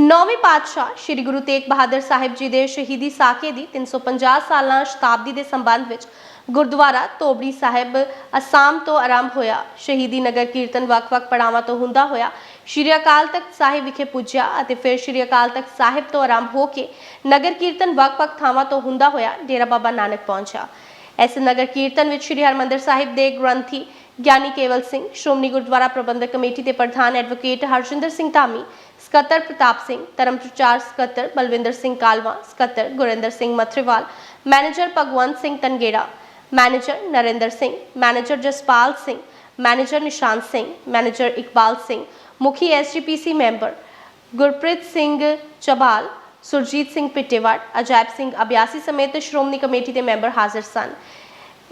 ਨੌਵੇਂ ਪਾਤਸ਼ਾਹ ਸ੍ਰੀ ਗੁਰੂ ਤੇਗ ਬਹਾਦਰ ਸਾਹਿਬ ਜੀ ਦੇ ਸ਼ਹੀਦੀ ਸਾਕੇ ਦੀ 350 ਸਾਲਾਂ ਸ਼ਤਾਬਦੀ ਦੇ ਸੰਬੰਧ ਵਿੱਚ ਗੁਰਦੁਆਰਾ ਤੋਬੜੀ ਸਾਹਿਬ ਅਸਾਮ ਤੋਂ ਆਰੰਭ ਹੋਇਆ। ਸ਼ਹੀਦੀ ਨਗਰ ਕੀਰਤਨ ਵੱਖ-ਵੱਖ ਪੜਾਵਾਂ ਤੋਂ ਹੁੰਦਾ ਹੋਇਆ। ਸ਼੍ਰੀ ਅਕਾਲ ਤਖਤ ਸਾਹਿਬ ਵਿਖੇ ਪੁੱਜਿਆ ਅਤੇ ਫਿਰ ਸ਼੍ਰੀ ਅਕਾਲ ਤਖਤ ਸਾਹਿਬ ਤੋਂ ਆਰੰਭ ਹੋ ਕੇ ਨਗਰ ਕੀਰਤਨ ਵੱਖ-ਵੱਖ ਥਾਵਾਂ ਤੋਂ ਹੁੰਦਾ ਹੋਇਆ ਡੇਰਾ ਬਾਬਾ ਨਾਨਕ ਪਹੁੰਚਿਆ। ਇਸ ਨਗਰ ਕੀਰਤਨ ਵਿੱਚ ਸ਼੍ਰੀ ਹਰਮੰਦਰ ਸਾਹਿਬ ਦੇ ਗ੍ਰੰਥੀ ਗਿਆਨੀ ਕੇਵਲ ਸਿੰਘ, ਸ਼੍ਰੋਮਣੀ ਗੁਰਦੁਆਰਾ ਪ੍ਰਬੰਧਕ ਕਮੇਟੀ ਦੇ ਪ੍ਰਧਾਨ ਐਡਵੋਕੇਟ ਹਰਜਿੰਦਰ ਸਿੰਘ ਧਾਮੀ, ਸਕੱਤਰ ਪ੍ਰਤਾਪ ਸਿੰਘ, ਧਰਮ ਪ੍ਰਚਾਰ ਸਕੱਤਰ ਬਲਵਿੰਦਰ ਸਿੰਘ ਕਾਲਵਾ, ਸਕੱਤਰ Gurinder Singh Mathrewal manager Bhagwant Singh Tangera, manager Narinder Singh, manager Jaspal Singh, manager Nishant Singh, manager Iqbal Singh, ਮੁਖੀ ਐਸਜੀਪੀਸੀ ਮੈਂਬਰ ਗੁਰਪ੍ਰੀਤ ਸਿੰਘ ਚਬਾਲ, ਸੁਰਜੀਤ ਸਿੰਘ ਪਿੱਟੇਵਾੜ, ਅਜਾਇਬ ਸਿੰਘ ਅਭਿਆਸੀ ਸਮੇਤ ਸ਼੍ਰੋਮਣੀ ਕਮੇਟੀ ਦੇ ਮੈਂਬਰ ਹਾਜ਼ਰ ਸਨ।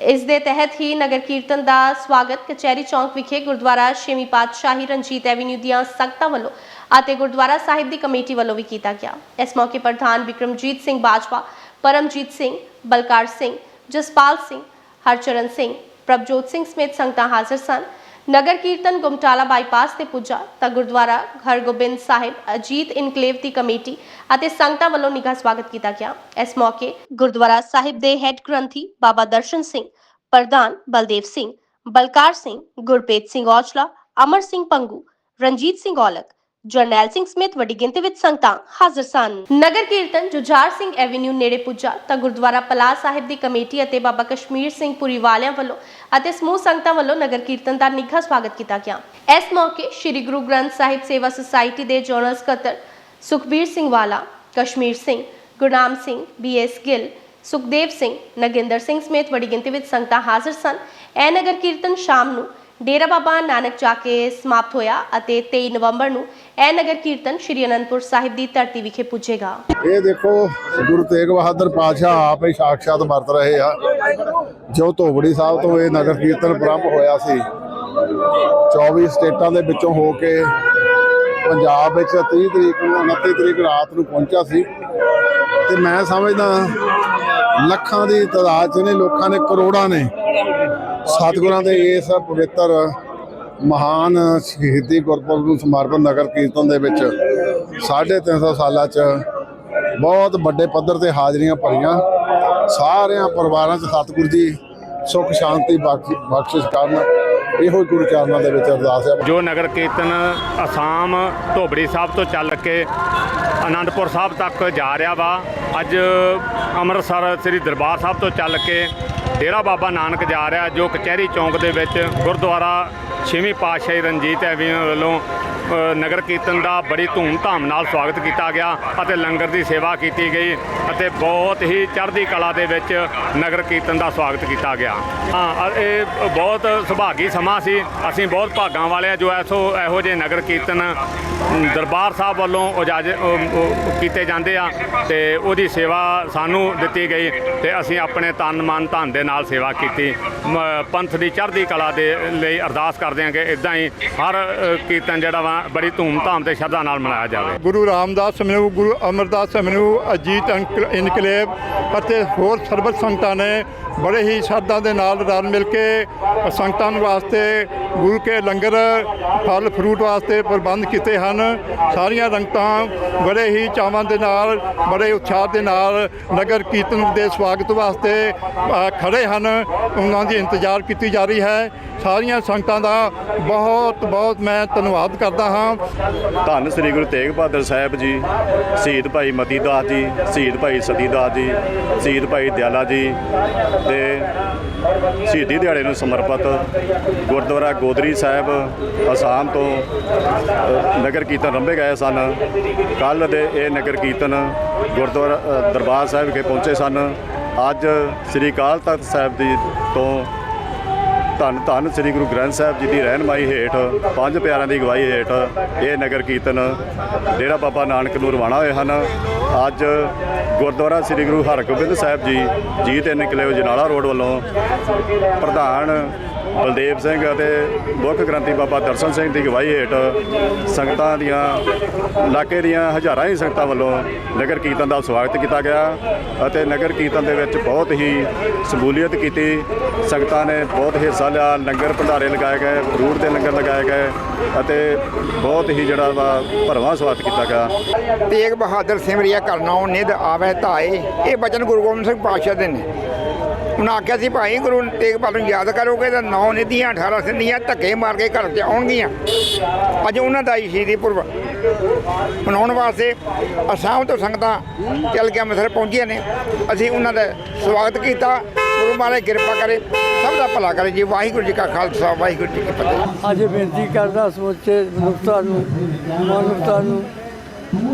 ਇਸ ਦੇ ਤਹਿਤ ਹੀ ਨਗਰ ਕੀਰਤਨ ਦਾ ਸਵਾਗਤ ਕਚਹਿਰੀ ਚੌਂਕ ਵਿਖੇ ਗੁਰਦੁਆਰਾ ਛੇਵੀਂ ਪਾਤਸ਼ਾਹੀ ਰਣਜੀਤ ਐਵੀਨਿਊ ਦੀਆਂ ਸੰਗਤਾਂ ਵੱਲੋਂ ਅਤੇ ਗੁਰਦੁਆਰਾ ਸਾਹਿਬ ਦੀ ਕਮੇਟੀ ਵੱਲੋਂ ਵੀ ਕੀਤਾ ਗਿਆ। ਇਸ ਮੌਕੇ ਪ੍ਰਧਾਨ ਵਿਕਰਮਜੀਤ ਸਿੰਘ ਬਾਜਵਾ, ਪਰਮਜੀਤ ਸਿੰਘ, ਬਲਕਾਰ ਸਿੰਘ, ਜਸਪਾਲ ਸਿੰਘ, ਹਰਚਰਨ ਸਿੰਘ, ਪ੍ਰਭਜੋਤ ਸਿੰਘ ਸਮੇਤ ਸੰਗਤਾਂ ਹਾਜ਼ਰ ਸਨ। ਨਗਰ ਕੀਰਤਨ ਗੁਮਟਾਲਾ ਬਾਈਪਾਸ ਤੇ ਪੁੱਜਾ ਤਾਂ ਗੁਰਦੁਆਰਾ ਹਰਗੋਬਿੰਦ ਸਾਹਿਬ, ਅਜੀਤ ਇਨਕਲੇਵ ਦੀ ਕਮੇਟੀ ਅਤੇ ਸੰਗਤਾਂ ਵੱਲੋਂ ਨਿੱਘਾ ਸਵਾਗਤ ਕੀਤਾ ਗਿਆ। ਇਸ ਮੌਕੇ ਗੁਰਦੁਆਰਾ ਸਾਹਿਬ ਦੇ ਹੈੱਡ ਗ੍ਰੰਥੀ ਬਾਬਾ ਦਰਸ਼ਨ ਸਿੰਘ, ਪ੍ਰਧਾਨ ਬਲਦੇਵ ਸਿੰਘ, ਬਲਕਾਰ ਸਿੰਘ, ਗੁਰਪ੍ਰੀਤ ਸਿੰਘ ਔਜਲਾ, ਅਮਰ ਸਿੰਘ ਪੰਗੂ, ਰਣਜੀਤ ਸਿੰਘ ਔਲਖ ਜਰਨੈਲ ਸਿੰਘ ਸਮੇਤ ਵੱਡੀ ਗਿਣਤੀ ਵਿੱਚ ਸੰਗਤਾਂ ਹਾਜ਼ਰ ਸਨ। ਨਗਰ ਕੀਰਤਨ ਜੁਝਾਰ ਸਿੰਘ ਐਵੀਨਿਊ ਨੇੜੇ ਪੁੱਜਾ। ਤਾਂ ਗੁਰਦੁਆਰਾ ਪਲਾ ਸਾਹਿਬ ਦੀ ਕਮੇਟੀ ਅਤੇ ਬਾਬਾ ਕਸ਼ਮੀਰ ਸਿੰਘ ਪੁਰੀ ਵਾਲਿਆਂ ਵੱਲੋਂ ਅਤੇ ਸਮੂਹ ਸੰਗਤਾਂ ਵੱਲੋਂ ਨਗਰ ਕੀਰਤਨ ਦਾ ਨਿੱਘਾ ਸਵਾਗਤ ਕੀਤਾ ਗਿਆ। ਇਸ ਮੌਕੇ ਸ੍ਰੀ ਗੁਰੂ ਗ੍ਰੰਥ ਸਾਹਿਬ ਸੇਵਾ ਸੁਸਾਇਟੀ ਦੇ ਜਨਰਲ ਸਕੱਤਰ ਸੁਖਬੀਰ ਸਿੰਘ ਵਾਲਾ, ਕਸ਼ਮੀਰ ਸਿੰਘ, ਗੁਰਨਾਮ ਸਿੰਘ ਬੀਐਸ ਗਿੱਲ, ਸੁਖਦੇਵ ਸਿੰਘ, ਨਗਿੰਦਰ ਸਿੰਘ ਸਮੇਤ ਵੱਡੀ ਗਿਣਤੀ ਵਿੱਚ ਸੰਗਤਾਂ ਹਾਜ਼ਰ ਸਨ। ਇਹ ਨਗਰ ਕੀਰਤਨ ਸ਼ਾਮ ਨੂੰ ਡੇਰਾ ਬਾਬਾ ਨਾਨਕ ਜਾ ਕੇ ਸਮਾਪਤ ਹੋਇਆ ਅਤੇ 23 ਨਵੰਬਰ ਨੂੰ ਇਹ ਨਗਰ ਕੀਰਤਨ ਸ਼੍ਰੀ ਅਨੰਦਪੁਰ ਸਾਹਿਬ ਦੀ ਧਰਤੀ ਵਿਖੇ ਪੁੱਜੇਗਾ। ਇਹ ਦੇਖੋ, ਗੁਰੂ ਤੇਗ ਬਹਾਦਰ ਪਾਤਸ਼ਾਹ ਆਪ ਹੀ ਸਾਖਸ਼ਾਤ ਵਰਤ ਰਹੇ ਆ। ਜੋ ਧੋਬੜੀ ਸਾਹਿਬ ਤੋਂ ਇਹ ਨਗਰ ਕੀਰਤਨ ਪ੍ਰਾਰੰਭ ਹੋਇਆ ਸੀ 24 ਸਟੇਟਾਂ ਦੇ ਵਿੱਚੋਂ ਹੋ ਕੇ ਪੰਜਾਬ ਵਿੱਚ 30 ਤਰੀਕ ਨੂੰ 29 ਤਰੀਕ ਰਾਤ ਨੂੰ ਪਹੁੰਚਿਆ ਸੀ। ਤੇ ਮੈਂ ਸਮਝਦਾ ਲੱਖਾਂ ਦੀ ਤਾਦਾਦ 'ਚ ਨੇ, ਲੋਕਾਂ ਨੇ ਕਰੋੜਾਂ ਨੇ ਸਤਿਗੁਰਾਂ ਦੇ ਇਸ ਪਵਿੱਤਰ, ਮਹਾਨ ਸ਼ਹੀਦੀ ਗੁਰਪੁਰਬ ਨੂੰ ਸਮਰਪਿਤ ਨਗਰ ਕੀਰਤਨ ਦੇ ਵਿੱਚ 350 ਸਾਲਾਂ 'ਚ ਬਹੁਤ ਵੱਡੇ ਪੱਧਰ ਤੇ ਹਾਜ਼ਰੀਆਂ ਭਰੀਆਂ। ਸਾਰਿਆਂ ਪਰਿਵਾਰਾਂ 'ਚ ਸਤਿਗੁਰ ਜੀ ਸੁਖ, ਸ਼ਾਂਤੀ, ਬਖਸ਼- ਬਖਸ਼ਿਸ਼ ਕਰਨ। ਇਹੋ ਗੁਰੂ ਚਰਨਾਂ ਦੇ ਵਿੱਚ ਅਰਦਾਸ ਹੈ। ਜੋ ਨਗਰ ਕੀਰਤਨ ਅਸਾਮ ਧੋਬੜੀ ਸਾਹਿਬ ਤੋਂ ਚੱਲ ਕੇ ਆਨੰਦਪੁਰ ਸਾਹਿਬ ਤੱਕ ਜਾ ਰਿਹਾ ਵਾ ਅੱਜ ਅੰਮ੍ਰਿਤਸਰ ਸ੍ਰੀ ਦਰਬਾਰ ਸਾਹਿਬ ਤੋਂ ਚੱਲ ਕੇ ਡੇਰਾ ਬਾਬਾ ਨਾਨਕ ਜਾ ਰਿਹਾ ਜੋ ਕਚਹਿਰੀ ਚੌਂਕ ਦੇ ਵਿੱਚ ਗੁਰਦੁਆਰਾ ਛੇਵੀਂ ਪਾਤਸ਼ਾਹੀ ਰਣਜੀਤ ਐਵੀਨਿਊ ਵੱਲੋਂ ਨਗਰ ਕੀਰਤਨ ਦਾ ਬੜੀ ਧੂਮ-ਧਾਮ ਨਾਲ ਸਵਾਗਤ ਕੀਤਾ ਗਿਆ ਅਤੇ ਲੰਗਰ ਦੀ ਸੇਵਾ ਕੀਤੀ ਗਈ ਅਤੇ ਬਹੁਤ ਹੀ ਚੜ੍ਹਦੀ ਕਲਾ ਦੇ ਵਿੱਚ ਨਗਰ ਕੀਰਤਨ ਦਾ ਸਵਾਗਤ ਕੀਤਾ ਗਿਆ। ਹਾਂ ਇਹ ਬਹੁਤ ਸੁਭਾਗੀ ਸਮਾਂ ਸੀ। ਅਸੀਂ ਬਹੁਤ ਭਾਗਾਂ ਵਾਲੇ ਜੋ ਐਸੋ, ਇਹੋ ਜਿਹੇ ਨਗਰ ਕੀਰਤਨ ਦਰਬਾਰ ਸਾਹਿਬ ਵੱਲੋਂ ਇਜਾਜ਼ਤ ਕੀਤੇ ਜਾਂਦੇ ਆ ਤੇ ਉਹਦੀ ਸੇਵਾ ਸਾਨੂੰ ਦਿੱਤੀ ਗਈ ਤੇ ਅਸੀਂ ਆਪਣੇ ਤਨ, ਮਨ, ਧਨ ਦੇ ਨਾਲ ਸੇਵਾ ਕੀਤੀ। ਮ- ਪੰਥ ਦੀ ਚੜ੍ਹਦੀ ਕਲਾ ਦੇ ਲਈ ਅਰਦਾਸ ਕਰਦੇ ਹਾਂ ਕਿ ਇਦਾਂ ਹੀ ਹਰ ਕੀਰਤਨ ਜਿਹੜਾ ਵਾ ਬੜੀ ਧੂਮ-ਧਾਮ ਤੇ ਸ਼ਰਧਾ ਨਾਲ ਮਨਾਇਆ ਜਾਵੇ। ਗੁਰੂ ਰਾਮਦਾਸ ਸਮੇਂ ਗੁਰੂ ਅਮਰਦਾਸ ਸਮੇਂ ਅਜੀਤ ਅੰਕ- ਇਨਕਲੇਵ ਅਤੇ ਹੋਰ ਸਰਬਤ ਸੰਗਤਾਂ ਨੇ ਬੜੇ ਹੀ ਸ਼ਰਧਾ ਦੇ ਨਾਲ ਰਲ ਮਿਲ ਕੇ ਸੰਗਤਾਂ ਵਾਸਤੇ ਗੁਰੂ ਕੇ ਲੰਗਰ ਫਲ ਫਰੂਟ ਵਾਸਤੇ ਪ੍ਰਬੰਧ ਕੀਤੇ ਹਨ। ਸਾਰੀਆਂ ਰੰਗਤਾਂ ਬੜੇ ਹੀ ਚਾਵਾਂ ਦੇ ਨਾਲ ਬੜੇ ਉਤਸ਼ਾਹ ਦੇ ਨਾਲ ਨਗਰ ਕੀਰਤਨ ਦੇ ਸਵਾਗਤ ਵਾਸਤੇ ਅ, ਖੜੇ ਹਨ। ਉਹਨਾਂ ਦੀ ਇੰਤਜ਼ਾਰ ਕੀਤੀ ਜਾ ਰਹੀ ਹੈ। ਸਾਰੀਆਂ ਸੰਗਤਾਂ ਦਾ ਬਹੁਤ ਬਹੁਤ ਮੈਂ ਧੰਨਵਾਦ ਕਰਦਾ ਹਾਂ। ਧੰਨ ਸ੍ਰੀ ਗੁਰੂ ਤੇਗ ਬਹਾਦਰ ਸਾਹਿਬ ਜੀ, ਸ਼ਹੀਦ ਭਾਈ ਮਤੀ ਦਾਸ ਜੀ, ਸ਼ਹੀਦ ਭਾਈ ਸਤੀ ਦਾਸ ਜੀ, ਸ਼ਹੀਦ ਭਾਈ ਦਿਆਲਾ ਜੀ ਦੇ ਸ਼ਹੀਦੀ ਦਿਹਾੜੇ ਨੂੰ ਸਮਰਪਿਤ ਗੁਰਦੁਆਰਾ ਗੋਦਰੀ ਸਾਹਿਬ ਅਸਾਮ ਤੋਂ ਨਗਰ ਕੀਰਤਨ ਰੰਭੇ ਗਏ ਸਨ। ਕੱਲ ਦੇ ਇਹ ਨਗਰ ਕੀਰਤਨ ਗੁਰਦੁਆਰਾ ਦਰਬਾਰ ਸਾਹਿਬ ਵਿਖੇ ਪਹੁੰਚੇ ਸਨ। ਅੱਜ ਸ੍ਰੀ ਅਕਾਲ ਤਖਤ ਸਾਹਿਬ ਦੀ ਤੋਂ ਧੰਨ ਧੰਨ ਸ੍ਰੀ ਗੁਰੂ ਗ੍ਰੰਥ ਸਾਹਿਬ ਜੀ ਦੀ ਰਹਿਨਮਾਈ ਹੇਠ, ਪੰਜ ਪਿਆਰਿਆਂ ਦੀ ਅਗਵਾਈ ਹੇਠ ਇਹ ਨਗਰ ਕੀਰਤਨ ਡੇਰਾ ਬਾਬਾ ਨਾਨਕ ਨੂੰ ਰਵਾਨਾ ਹੋਏ ਹਨ। ਅੱਜ ਗੁਰਦੁਆਰਾ ਸ੍ਰੀ ਗੁਰੂ ਹਰਗੋਬਿੰਦ ਸਾਹਿਬ ਜੀ ਜੀ 'ਤੇ ਨਿਕਲੇ ਜਨਾਲਾ ਰੋਡ ਵੱਲੋਂ ਪ੍ਰਧਾਨ ਬਲਦੇਵ ਸਿੰਘ ਅਤੇ ਮੁੱਖ ਗ੍ਰੰਥੀ ਬਾਬਾ ਦਰਸ਼ਨ ਸਿੰਘ ਦੀ ਅਗਵਾਈ ਹੇਠ ਸੰਗਤਾਂ ਦੀਆਂ, ਇਲਾਕੇ ਦੀਆਂ ਹਜ਼ਾਰਾਂ ਹੀ ਸੰਗਤਾਂ ਵੱਲੋਂ ਨਗਰ ਕੀਰਤਨ ਦਾ ਸਵਾਗਤ ਕੀਤਾ ਗਿਆ ਅਤੇ ਨਗਰ ਕੀਰਤਨ ਦੇ ਵਿੱਚ ਬਹੁਤ ਹੀ ਸ਼ਮੂਲੀਅਤ ਕੀਤੀ। ਸੰਗਤਾਂ ਨੇ ਬਹੁਤ ਹਿੱਸਾ ਲਿਆ, ਲੰਗਰ ਭੰਡਾਰੇ ਲਗਾਏ ਗਏ ਫਰੂਟ ਦੇ ਲੰਗਰ ਲਗਾਏ ਗਏ ਅਤੇ ਬਹੁਤ ਹੀ ਜਿਹੜਾ ਵਾ ਭਰਵਾਂ ਸਵਾਗਤ ਕੀਤਾ ਗਿਆ। ਤੇਗ ਬਹਾਦਰ ਸਿਮਰਿਆ ਕਰਨਾ ਨਿਧ ਆਵੇ ਧਾਏ, ਇਹ ਬਚਨ ਗੁਰੂ ਗੋਬਿੰਦ ਸਿੰਘ ਪਾਤਸ਼ਾਹ ਦੇ ਨੇ। ਉਹਨਾਂ ਆਖਿਆ ਸੀ, ਭਾਈ ਗੁਰੂ ਤੇਗ ਬਹਾਦਰ ਨੂੰ ਯਾਦ ਕਰੋਗੇ ਤਾਂ ਨੌ ਨਿਧੀਆਂ 18 ਸਿੰਧੀਆਂ ਧੱਕੇ ਮਾਰ ਕੇ ਘਰ 'ਚ ਆਉਣਗੀਆਂ। ਅੱਜ ਉਹਨਾਂ ਦਾ ਹੀ ਸ਼ਹੀਦੀ ਪੁਰਬ ਮਨਾਉਣ ਵਾਸਤੇ ਅਸਾਮ ਤੋਂ ਸੰਗਤਾਂ ਚੱਲ ਕੇ ਅੰਮ੍ਰਿਤਸਰ ਪਹੁੰਚੀਆਂ ਨੇ। ਅਸੀਂ ਉਹਨਾਂ ਦਾ ਸਵਾਗਤ ਕੀਤਾ। ਗੁਰੂ ਮਹਾਰਾਜ ਕਿਰਪਾ ਕਰੇ, ਸਭ ਦਾ ਭਲਾ ਕਰੇ ਜੀ। ਵਾਹਿਗੁਰੂ ਜੀ ਕਾ ਖਾਲਸਾ, ਵਾਹਿਗੁਰੂ ਜੀ ਕੀ ਫਤਿਹ। ਅੱਜ ਬੇਨਤੀ ਕਰਦਾ ਸਮੁੱਚੇ ਮਨੁੱਖਤਾ ਨੂੰ ਮਾਨਵਤਾ ਨੂੰ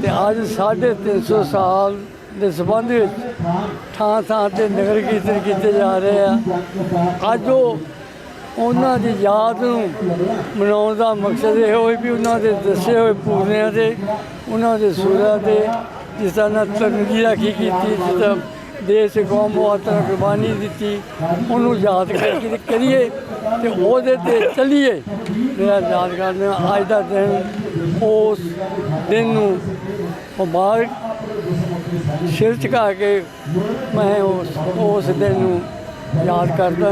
ਤੇ ਅੱਜ 350 ਸਾਲ ਦੇ ਸੰਬੰਧ ਵਿੱਚ ਥਾਂ ਥਾਂ ਤੇ ਨਗਰ ਕੀਰਤਨ ਕੀਤੇ ਜਾ ਰਹੇ ਆ। ਅੱਜ ਉਹ ਉਹਨਾਂ ਦੀ ਯਾਦ ਨੂੰ ਮਨਾਉਣ ਦਾ ਮਕਸਦ ਇਹ ਹੋਈ ਵੀ ਉਹਨਾਂ ਦੇ ਦੱਸੇ ਹੋਏ ਪੂਰਨਿਆਂ ਦੇ ਉਹਨਾਂ ਦੇ ਸੂਰਾਂ ਦੇ ਜਿਸ ਤਰ੍ਹਾਂ ਤਨਗੀ ਰਾਖੀ ਕੀਤੀ, ਜਿਸ ਤਰ੍ਹਾਂ ਦੇਸ਼ ਕੌਮ ਵਾਸਤੇ ਕੁਰਬਾਨੀ ਦਿੱਤੀ, ਉਹਨੂੰ ਯਾਦ ਕਰਕੇ ਕਰੀਏ ਤੇ ਉਹਦੇ ਤੇ ਚੱਲੀਏ। ਮੇਰਾ ਯਾਦ ਕਰਨਾ ਅੱਜ ਦਾ ਦਿਨ, ਉਸ ਦਿਨ ਨੂੰ ਮੁਬਾਰਕ ਸਿਰ ਝੁਕਾ ਕੇ ਮੈਂ ਉਸ ਉਸ ਦਿਨ ਨੂੰ ਯਾਦ ਕਰਦਾ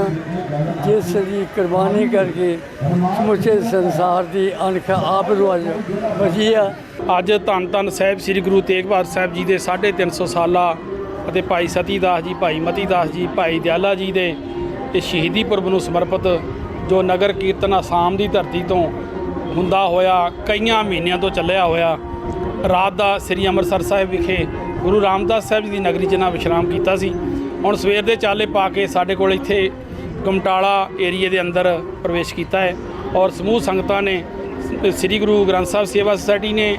ਜਿਸ ਦੀ ਕੁਰਬਾਨੀ ਕਰਕੇ ਸਮੁੱਚੇ ਸੰਸਾਰ ਦੀ ਅਣਖ ਆਪ ਨੂੰ ਅੱਜ ਬਚੀ ਆ। ਅੱਜ ਧੰਨ ਧੰਨ ਸਾਹਿਬ ਸ੍ਰੀ ਗੁਰੂ ਤੇਗ ਬਹਾਦਰ ਸਾਹਿਬ ਜੀ ਦੇ 350 ਸਾਲਾ ਅਤੇ ਭਾਈ ਸਤੀ ਦਾਸ ਜੀ, ਭਾਈ ਮਤੀ ਦਾਸ ਜੀ, ਭਾਈ ਦਿਆਲਾ ਜੀ ਦੇ ਇਹ ਸ਼ਹੀਦੀ ਪੁਰਬ ਨੂੰ ਸਮਰਪਿਤ ਜੋ ਨਗਰ ਕੀਰਤਨ ਆਸਾਮ ਦੀ ਧਰਤੀ ਤੋਂ ਹੁੰਦਾ ਹੋਇਆ ਕਈਆਂ ਮਹੀਨਿਆਂ ਤੋਂ ਚੱਲਿਆ ਹੋਇਆ ਰਾਤ ਦਾ ਸ੍ਰੀ ਅੰਮ੍ਰਿਤਸਰ ਸਾਹਿਬ ਵਿਖੇ ਗੁਰੂ ਰਾਮਦਾਸ ਸਾਹਿਬ ਜੀ ਦੀ ਨਗਰੀ 'ਚ ਨਾ ਵਿਸ਼ਰਾਮ ਕੀਤਾ ਸੀ। ਹੁਣ ਸਵੇਰ ਦੇ ਚਾਲੇ ਪਾ ਕੇ ਸਾਡੇ ਕੋਲ ਇੱਥੇ ਕਮਟਾਲਾ ਏਰੀਏ ਦੇ ਅੰਦਰ ਪ੍ਰਵੇਸ਼ ਕੀਤਾ ਹੈ ਔਰ ਸਮੂਹ ਸੰਗਤਾਂ ਨੇ ਸ੍ਰੀ ਗੁਰੂ ਗ੍ਰੰਥ ਸਾਹਿਬ ਸੇਵਾ ਸੁਸਾਇਟੀ ਨੇ,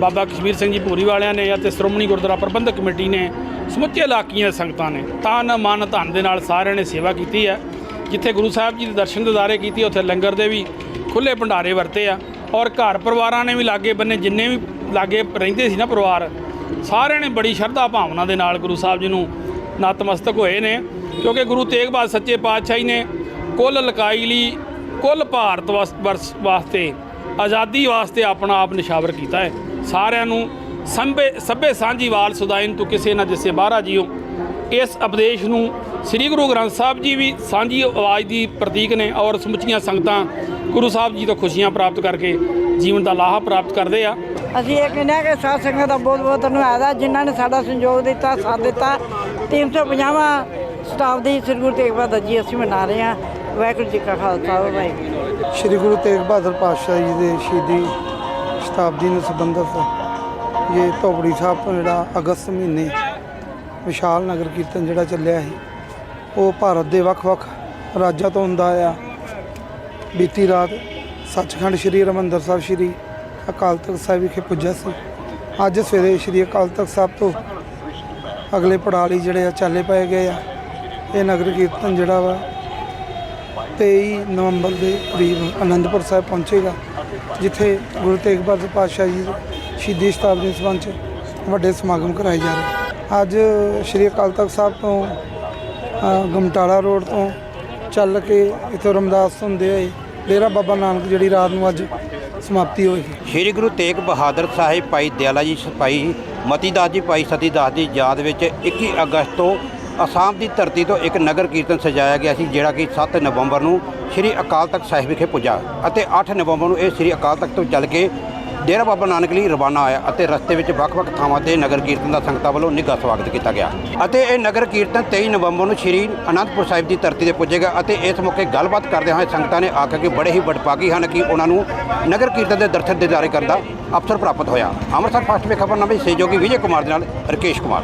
ਬਾਬਾ ਕਸ਼ਮੀਰ ਸਿੰਘ ਜੀ ਭੂਰੀ ਵਾਲਿਆਂ ਨੇ ਅਤੇ ਸ਼੍ਰੋਮਣੀ ਗੁਰਦੁਆਰਾ ਪ੍ਰਬੰਧਕ ਕਮੇਟੀ ਨੇ ਸਮੁੱਚੇ ਇਲਾਕੀਆਂ ਦੀਆਂ ਸੰਗਤਾਂ ਨੇ ਤਨ ਮਨ ਧਨ ਦੇ ਨਾਲ ਸਾਰਿਆਂ ਨੇ ਸੇਵਾ ਕੀਤੀ ਹੈ। ਜਿੱਥੇ ਗੁਰੂ ਸਾਹਿਬ ਜੀ ਦੇ ਦਰਸ਼ਨ ਦਿਦਾਰੇ ਕੀਤੀ, ਉੱਥੇ ਲੰਗਰ ਦੇ ਵੀ ਖੁੱਲੇ ਭੰਡਾਰੇ ਵਰਤੇ ਆ ਔਰ ਘਰ ਪਰਿਵਾਰਾਂ ਨੇ ਵੀ ਲਾਗੇ ਬੰਨੇ ਜਿੰਨੇ ਵੀ ਲਾਗੇ ਰਹਿੰਦੇ ਸੀ ਨਾ ਪਰਿਵਾਰ, ਸਾਰਿਆਂ ਨੇ ਬੜੀ ਸ਼ਰਧਾ ਭਾਵਨਾ ਦੇ ਨਾਲ ਗੁਰੂ ਸਾਹਿਬ ਜੀ ਨੂੰ ਨਤਮਸਤਕ ਹੋਏ ਨੇ, ਕਿਉਂਕਿ ਗੁਰੂ ਤੇਗ ਬਹਾਦਰ ਸੱਚੇ ਪਾਤਸ਼ਾਹੀ ਨੇ ਕੁੱਲ ਲਕਾਈ ਲਈ ਕੁੱਲ ਭਾਰਤ ਵਾਸ- ਵਰਸ- ਵਾਸਤੇ, ਆਜ਼ਾਦੀ ਵਾਸਤੇ ਆਪਣਾ ਆਪ ਨਿਸ਼ਾਵਰ ਕੀਤਾ ਹੈ। ਸਾਰਿਆਂ ਨੂੰ ਸੰਭੇ, ਸਭੇ ਸਾਂਝੀਵਾਲ ਸੁਦਾਇਨ ਤੂੰ ਕਿਸੇ ਨਾ ਜਿਸੇ ਬਾਹਰਾ ਜੀਓ। ਇਸ ਉਪਦੇਸ਼ ਨੂੰ ਸ੍ਰੀ ਗੁਰੂ ਗ੍ਰੰਥ ਸਾਹਿਬ ਜੀ ਵੀ ਸਾਂਝੀ ਆਵਾਜ਼ ਦੀ ਪ੍ਰਤੀਕ ਨੇ ਔਰ ਸਮੁੱਚੀਆਂ ਸੰਗਤਾਂ ਗੁਰੂ ਸਾਹਿਬ ਜੀ ਤੋਂ ਖੁਸ਼ੀਆਂ ਪ੍ਰਾਪਤ ਕਰਕੇ ਜੀਵਨ ਦਾ ਲਾਹਾ ਪ੍ਰਾਪਤ ਕਰਦੇ ਆ। ਅਸੀਂ ਇਹ ਕਹਿੰਦੇ ਹਾਂ ਕਿ ਸਾਧ ਸੰਗਤ ਦਾ ਬਹੁਤ ਬਹੁਤ ਧੰਨਵਾਦ ਆ। ਜਿਨ੍ਹਾਂ ਨੇ ਸਾਡਾ ਸੰਯੋਗ ਦਿੱਤਾ, ਸਾਥ ਦਿੱਤਾ। 350ਵਾਂ ਸ਼ਤਾਬਦੀ ਸ੍ਰੀ ਗੁਰੂ ਤੇਗ ਬਹਾਦਰ ਜੀ ਅਸੀਂ ਮਨਾ ਰਹੇ ਹਾਂ। ਵਾਹਿਗੁਰੂ ਜੀ ਕਾ ਖਾਲਸਾ, ਵਾਹਿਗੁਰੂ ਜੀ ਸ਼੍ਰੀ ਗੁਰੂ ਤੇਗ ਬਹਾਦਰ ਪਾਤਸ਼ਾਹ ਜੀ ਦੇ ਸ਼ਹੀਦੀ ਸ਼ਤਾਬਦੀ ਨੂੰ ਸੰਬੰਧਿਤ ਇਹ ਧੋਬੜੀ ਸਾਹਿਬ ਤੋਂ ਜਿਹੜਾ ਅਗਸਤ ਮਹੀਨੇ ਵਿਸ਼ਾਲ ਨਗਰ ਕੀਰਤਨ ਜਿਹੜਾ ਚੱਲਿਆ ਸੀ, ਉਹ ਭਾਰਤ ਦੇ ਵੱਖ-ਵੱਖ ਰਾਜਾਂ ਤੋਂ ਹੁੰਦਾ ਆ ਬੀਤੀ ਰਾਤ ਸੱਚਖੰਡ ਸ਼੍ਰੀ ਹਰਿਮੰਦਰ ਸਾਹਿਬ ਸ਼੍ਰੀ ਅਕਾਲ ਤਖਤ ਸਾਹਿਬ ਵਿਖੇ ਪੁੱਜਾ ਸੀ। ਅੱਜ ਸਵੇਰੇ ਸ਼੍ਰੀ ਅਕਾਲ ਤਖਤ ਸਾਹਿਬ ਤੋਂ ਅਗਲੇ ਪੜਾਅ ਲਈ ਜਿਹੜੇ ਆ ਚਾਲੇ ਪਏ ਗਏ ਆ। ਇਹ ਨਗਰ ਕੀਰਤਨ ਜਿਹੜਾ ਵਾ 23 ਨਵੰਬਰ ਦੇ ਕਰੀਬ ਅਨੰਦਪੁਰ ਸਾਹਿਬ ਪਹੁੰਚੇਗਾ, ਜਿੱਥੇ ਗੁਰੂ ਤੇਗ ਬਹਾਦਰ ਪਾਤਸ਼ਾਹ ਜੀ ਸ਼ਹੀਦੀ ਸ਼ਤਾਬਦੀ ਸੰਬੰਧ 'ਚ ਵੱਡੇ ਸਮਾਗਮ ਕਰਾਏ ਜਾ ਰਹੇ ਅੱਜ ਸ਼੍ਰੀ ਅਕਾਲ ਤਖਤ ਸਾਹਿਬ ਤੋਂ ਗਮਟਾਲਾ ਰੋਡ ਤੋਂ ਚੱਲ ਕੇ ਇੱਥੋਂ ਰਮਦਾਸ ਹੁੰਦੇ ਹੋਏ ਡੇਰਾ ਬਾਬਾ ਨਾਨਕ ਜਿਹੜੀ ਰਾਤ ਨੂੰ ਅੱਜ ਸਮਾਪਤੀ ਹੋਈ ਸ਼੍ਰੀ ਗੁਰੂ ਤੇਗ ਬਹਾਦਰ ਸਾਹਿਬ ਭਾਈ ਦਿਆਲਾ ਜੀ ਭਾਈ ਮਤੀਦਾਸ ਜੀ, ਭਾਈ ਸਤੀਦਾਸ ਦੀ ਯਾਦ ਵਿੱਚ 21 ਅਗਸਤ ਤੋਂ ਅਸਾਮ ਦੀ ਧਰਤੀ ਤੋਂ ਇੱਕ ਨਗਰ ਕੀਰਤਨ ਸਜਾਇਆ ਗਿਆ ਸੀ, ਜਿਹੜਾ ਕਿ 7 ਨਵੰਬਰ ਨੂੰ ਸ਼੍ਰੀ ਅਕਾਲ ਤਖਤ ਸਾਹਿਬ ਵਿਖੇ ਪੁੱਜਾ ਅਤੇ 8 ਨਵੰਬਰ ਨੂੰ ਇਹ ਸ਼੍ਰੀ ਅਕਾਲ ਤਖਤ ਤੋਂ ਚੱਲ ਕੇ ਡੇਰਾ ਬਾਬਾ ਨਾਨਕ ਲਈ ਰਵਾਨਾ ਹੋਇਆ ਅਤੇ ਰਸਤੇ ਵਿੱਚ ਵੱਖ-ਵੱਖ ਥਾਵਾਂ ਤੇ ਨਗਰ ਕੀਰਤਨ ਦਾ ਸੰਗਤਾਂ ਵੱਲੋਂ ਨਿੱਘਾ ਸਵਾਗਤ ਕੀਤਾ ਗਿਆ। ਅਤੇ ਇਹ ਨਗਰ ਕੀਰਤਨ 23 ਨਵੰਬਰ ਨੂੰ ਸ਼੍ਰੀ ਅਨੰਦਪੁਰ ਸਾਹਿਬ ਦੀ ਧਰਤੀ ਤੇ ਪੁੱਜੇਗਾ ਅਤੇ ਇਸ ਮੌਕੇ ਗੱਲਬਾਤ ਕਰਦੇ ਹੋਏ ਸੰਗਤਾਂ ਨੇ ਆਖਿਆ ਕਿ ਬੜੇ ਹੀ ਵਡਭਾਗੀ ਹਨ ਕਿ ਉਹਨਾਂ ਨੂੰ ਨਗਰ ਕੀਰਤਨ ਦੇ ਦਰਸ਼ਨ ਦਿਦਾਰੇ ਕਰਨ ਦਾ ਅਵਸਰ ਪ੍ਰਾਪਤ ਹੋਇਆ। ਅੰਮ੍ਰਿਤਸਰ ਫਸਟ ਵੇ ਖਬਰਨਾਮੇ ਸਹਿਯੋਗੀ ਵਿਜੇ ਕੁਮਾਰ ਦੇ ਨਾਲ ਰਕੇਸ਼ ਕੁਮਾਰ।